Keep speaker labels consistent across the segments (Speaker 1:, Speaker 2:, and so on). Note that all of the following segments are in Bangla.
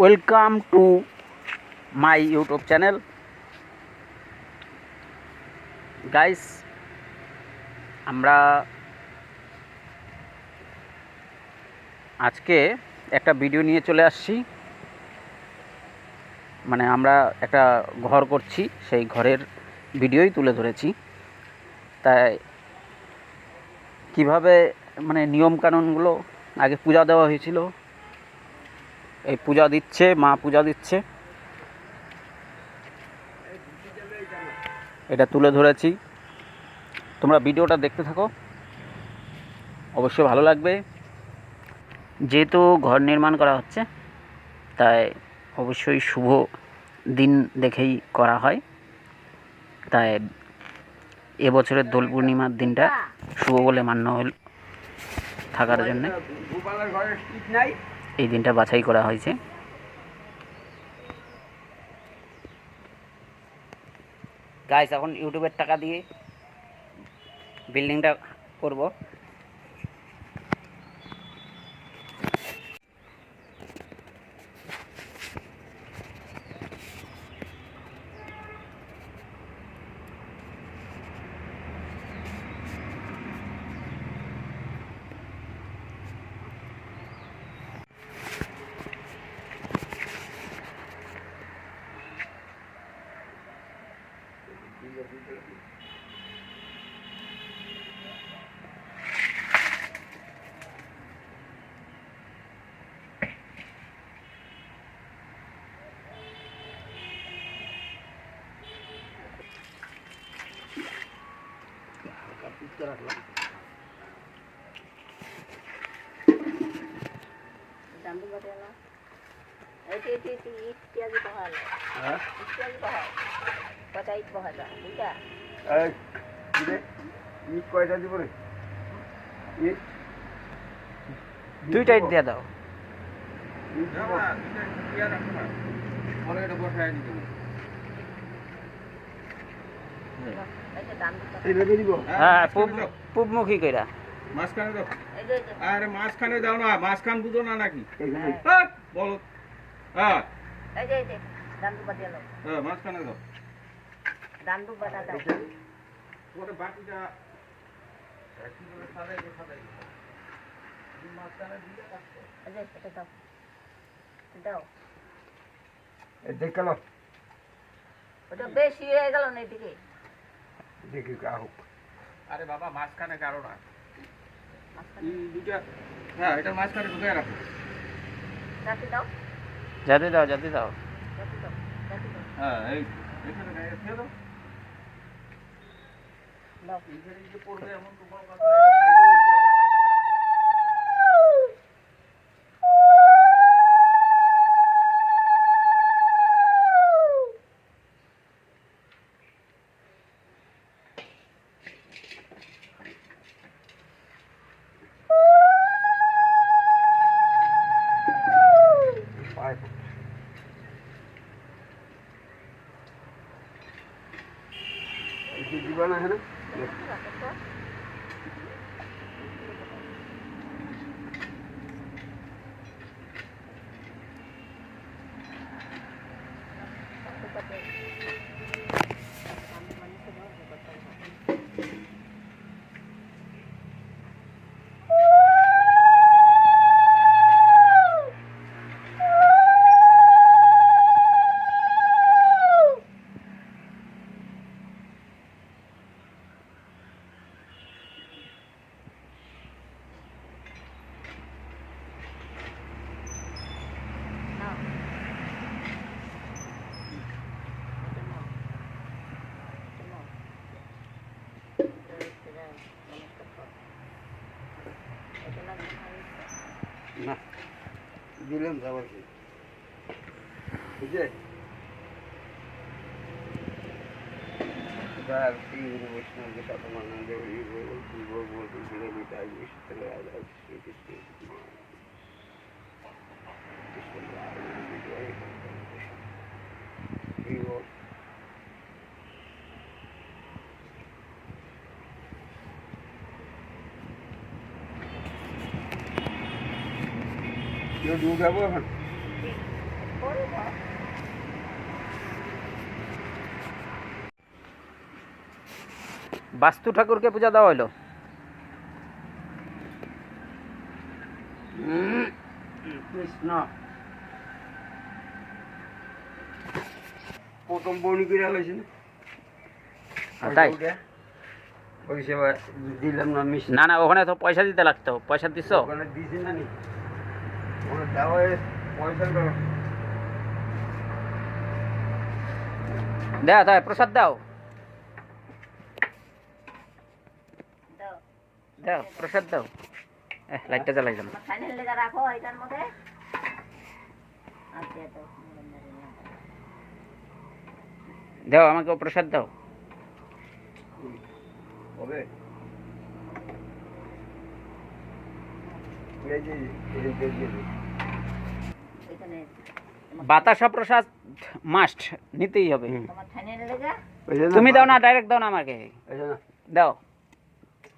Speaker 1: Welcome to my YouTube channel guys আমরা আজকে একটা ভিডিও নিয়ে চলে আসছি। মানে আমরা একটা ঘর করছি, সেই ঘরের ভিডিওই তুলে ধরেছি। তাই কীভাবে মানে নিয়মকানুনগুলো আগে পূজা দেওয়া হয়েছিল এই পূজা দিচ্ছে, মা পূজা দিচ্ছে। এটা তুলে ধরেছি। তোমরা ভিডিওটা দেখতে থাকো। অবশ্যই ভালো লাগবে। যেহেতু ঘর নির্মাণ করা হচ্ছে, তাই অবশ্যই শুভ দিন দেখেই করা হয়। তাই এবছরের দোল পূর্ণিমার দিনটা শুভ বলে মান্য হল থাকার জন্যে। এই দিনটা বাছাই করা হয়েছে। গাইস এখন ইউটিউবের টাকা দিয়ে বিল্ডিংটা করব
Speaker 2: দান্দুবাটিয়ালা এটি এটি এটি ইট পেঁয়াজি বহালো
Speaker 3: হ্যাঁ
Speaker 2: ইট পেঁয়াজি বহাল পচা ইট বহালো বুঝা
Speaker 3: এই দিলে ইট কয়টা দিব রে ইট
Speaker 1: দুইটা? ইট দিয়ে দাও।
Speaker 3: পরে এটা বসায় দিতে এইভাবে দিব?
Speaker 1: হ্যাঁ পূব পূবমুখী কইরা।
Speaker 4: মাঝখানে দাও। আরে মাঝখানে দাও না মাঝখান বুঝো না নাকি? হাট, বলো। হ্যাঁ। হ্যাঁ মাঝখানে দাও। বাকিটা
Speaker 2: এই
Speaker 3: দেখাল
Speaker 2: ওটা বেশি হয়ে গেল না এদিকে?
Speaker 3: দেখি হোক
Speaker 4: আরে বাবা মাঝখানে কারও না। হ্যাঁ এটা মাঝখানে ঢুকে রাখো।
Speaker 2: যাতে দাও।
Speaker 1: যাতে দাও যাতে দাও।
Speaker 4: হ্যাঁ এই এখানে দাও।
Speaker 2: দাও।
Speaker 4: পড়বে এমন তো বড় কথা।
Speaker 3: На. Гулем давай. Где? Да, ты не будешь нам дышать, а нам говорили, его вот, гулем কেউ ঢুকাবো এখন
Speaker 1: বাস্তু ঠাকুরকে পূজা দেওয়া হলো
Speaker 3: কৃষ্ণ। প্রথম বনি করে
Speaker 1: তাই?
Speaker 3: দিলাম না
Speaker 1: না না ওখানে তো পয়সা দিতে লাগতো। পয়সা দিছ?
Speaker 3: ওখানে দিছি না? নি ওখানে দেওয়া হয়ে পয়সা
Speaker 1: দাও তাই প্রসাদ দাও
Speaker 2: দাও
Speaker 1: দাও প্রসাদ দাও লাইটটা জ্বালাইলাম
Speaker 2: ফাইনাল লেগে রাখো এটার মধ্যে তো
Speaker 1: দাও আমাকে প্রসাদ দাও
Speaker 3: হবে এই যে এই যে, এই যে,
Speaker 2: এখানে
Speaker 1: বাতাসা প্রসাদ মাস্ট নিতেই হবে। তুমি দাও না ডাইরেক্ট দাও না আমাকে।
Speaker 3: এই যে না,
Speaker 1: দাও।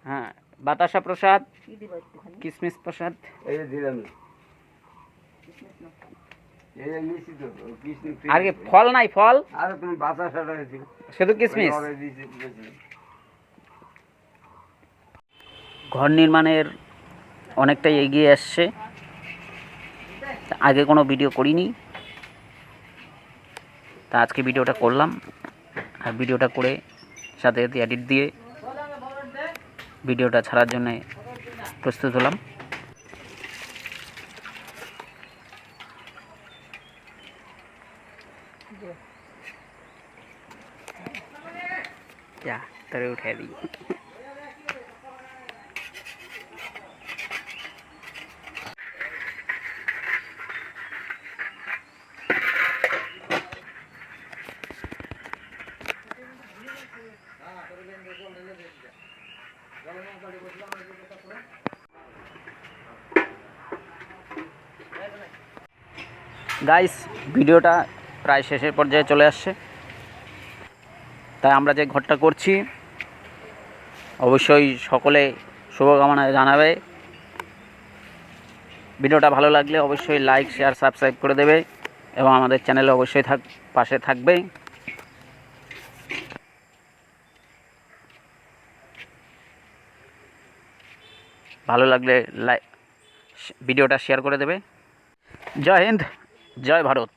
Speaker 1: হ্যাঁ বাতাসা প্রসাদ। প্রসাদ
Speaker 2: কিসমিস
Speaker 3: কৃষ্ণ
Speaker 1: আর কি ফল নাই ফল?
Speaker 3: আরে তুমি
Speaker 1: শুধু
Speaker 3: দিয়েছি।
Speaker 1: ঘর নির্মাণের অনেকটাই এগিয়ে আসছে। আগে কোনো ভিডিও করিনি। তা আজকে ভিডিওটা করলাম। আর ভিডিওটা করে সাথে সাথে এডিট দিয়ে ভিডিওটা ছাড়ার জন্য প্রস্তুত হলাম। যা তারে উঠে দিই। গাইস ভিডিওটা প্রায় শেষের পর্যায়ে চলে আসছে। তাই আমরা যে ঘরটা করছি, অবশ্যই সকলে শুভকামনা জানাবে। ভিডিওটা ভালো লাগলে অবশ্যই লাইক শেয়ার সাবস্ক্রাইব করে দেবে এবং আমাদের চ্যানেলে অবশ্যই থাক, পাশে থাকবে। ভালো লাগলে লাইক ভিডিওটা শেয়ার করে দেবে। জয় হিন্দ! জয় ভারত।